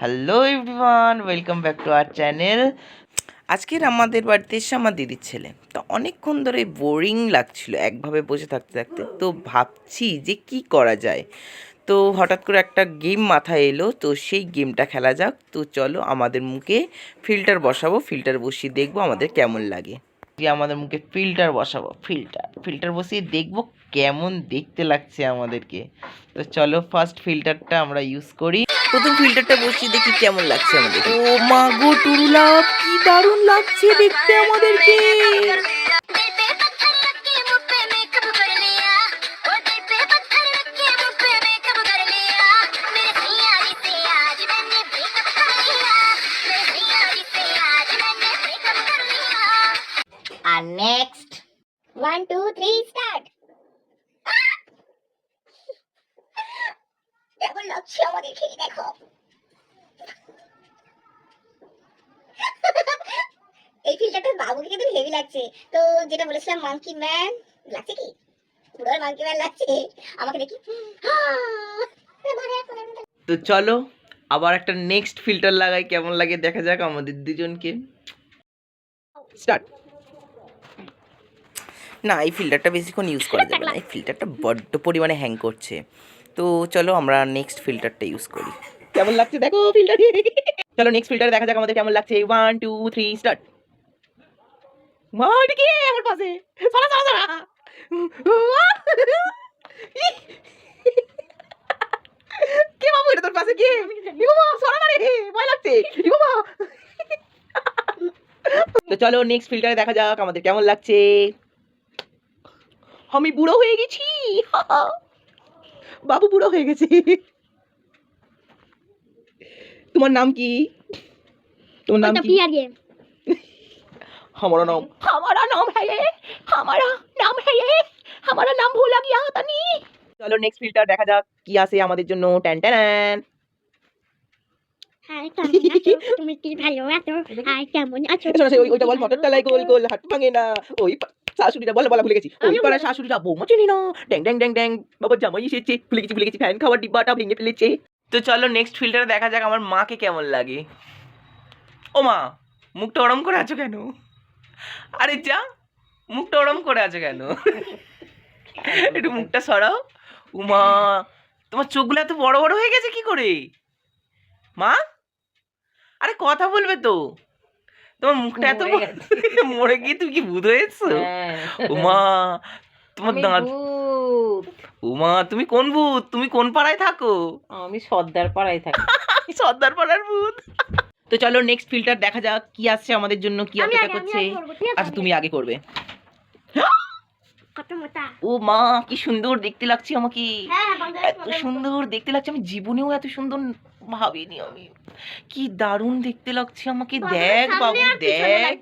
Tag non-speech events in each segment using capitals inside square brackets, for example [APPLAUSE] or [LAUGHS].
Hello everyone welcome back to our channel আজকের আমাদের বাড়িতে এসে আমার দিদির ছেলে। তো অনেকক্ষণ ধরে বোরিং লাগছিল একভাবে বসে থাকতে থাকতে। তো ভাবছি যে কি করা যায়। তো হঠাৎ করে একটা গেম মাথায় এলো। তো সেই গেমটা খেলা যাক। তো চলো আমাদের মুখে ফিল্টার বসাবো। ফিল্টার বসিয়ে দেখব আমাদের কেমন লাগে। যে আমাদের মুখে ফিল্টার বসাবো। ফিল্টার ফিল্টার বসিয়ে দেখব কেমন দেখতে লাগছে আমাদেরকে। তো চলো ফার্স্ট ফিল্টারটা আমরা ইউজ করি। প্রথম ফিল্টারটা বসিয়ে দেখি কেমন লাগছে আমাদের। ও মা গো টুরুলা কি দারুণ লাগছে দেখতে আমাদেরকে। আর next one two three start লাগছে আমাদের খেয়ে দেখো। এই ফিল্টারটা বাবুকে কিন্তু হেভি লাগছে। তো যেটা বলেছিলাম মাঙ্কি ম্যান লাগছে কি? পুরো মাঙ্কি ম্যান লাগছে। আমাকে দেখি। তো চলো আবার একটা নেক্সট ফিল্টার লাগাই কেমন লাগে দেখা যাক আমাদের দুজনকে। স্টার্ট না এই ফিল্টারটা বেশিক্ষণ ইউজ করা যাবে না। এই ফিল্টারটা বড্ড পরিমাণে হ্যাং করছে। তো চলো আমরা নেক্সট ফিল্টারটা ইউজ করি। কেমন লাগছে? দেখো ফিল্টার চলো নেক্সট ফিল্টার দেখা যাক আমাদের কেমন লাগছে। ওয়ান টু থ্রি স্টার্ট মা এটা কি? আমার পাশে। সরা সরা সরা। কে বাবু এটা তোর পাশে? কে? বাবা সরা না রে ভয় লাগছে। বাবা তো চলো নেক্সট ফিল্টারে দেখা যাক আমাদের কেমন লাগছে। আমি বুড়ো হয়ে গেছি। বাবু বুড়ো হয়ে গেছে তোমার নাম কি তোমার নাম কি हमारा नाम हमारा नाम है ये हमारा नाम है ये हमारा नाम भूला गया तनी চলো নেক্সট ফিল্টার দেখা যাক কি আছে আমাদের জন্য ট্যান ট্যান হাই কেমন আছো? তুমি কি ভালো আছো? হাই কেমন আছো? ওই- ওইটা বল মটর তলায় গোল গোল হাত ভাঙে না। ওই শাশুড়িটা বলে বলা ভুলে গেছি। ওই আমি শাশুড়িটা বৌমা চিনি না। ড্যাং ড্যাং ড্যাং ড্যাং বাবা জামাই এসেছে। ভুলে গেছি ভুলে গেছি ফ্যান খাওয়ার ডিব্বাটা ভেঙে ফেলেছে। তো চলো নেক্সট ফিল্টারে দেখা যাক আমার মাকে কেমন লাগে। ও মা মুখটা ওরম করে আছো কেন? আরে যা মুখটা ওরম করে আছো কেন? একটু মুখটা সরাও। উমা তোমার চোখগুলো এত বড় বড় হয়ে গেছে কি করে? মা কথা বলবে তো? তোমার মুখটা এত মরে [LAUGHS] গিয়ে তুমি কি ভূত হয়েছো? উমা তোমার দাঁত উমা তুমি কোন ভূত? তুমি কোন পাড়ায় থাকো? আমি সর্দার পাড়ায় থাকি। [LAUGHS] সর্দার পাড়ার ভূত। তো চলো নেক্সট ফিল্টার দেখা যাক কি আসছে আমাদের জন্য কি অপেক্ষা করছে? আচ্ছা তুমি আগে করবে। কত মোটা। ও মা কি সুন্দর দেখতে লাগছে আমাকে। হ্যাঁ এত সুন্দর দেখতে লাগছে আমি জীবনেও এত সুন্দর ভাবিনি আমি। কি দারুণ দেখতে লাগছে আমাকে। দেখ বাবু দেখ।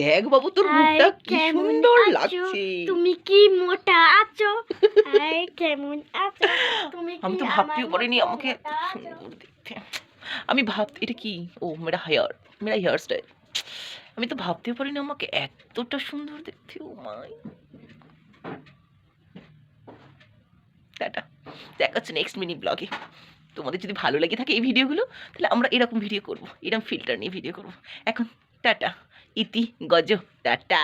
দেখ বাবু তোর মুখটা কি সুন্দর লাগছে। তুমি কি মোটা আছো? হাই কেমন আছো? তুমি আমি তো ভাবতেও পারিনি আমাকে সুন্দর দেখতে। আমি ভাব এটা কি? ও মেরা হেয়ার মেরা হেয়ার স্টাইল আমি তো ভাবতেও পারিনি আমাকে এতটা সুন্দর দেখতে ও মাই টাটা দেখা হচ্ছে নেক্সট মিনি ব্লগে তোমাদের যদি ভালো লাগে থাকে এই ভিডিওগুলো তাহলে আমরা এরকম ভিডিও করব। এরকম ফিল্টার নিয়ে ভিডিও করব। এখন টাটা। ইতি গজ। টাটা।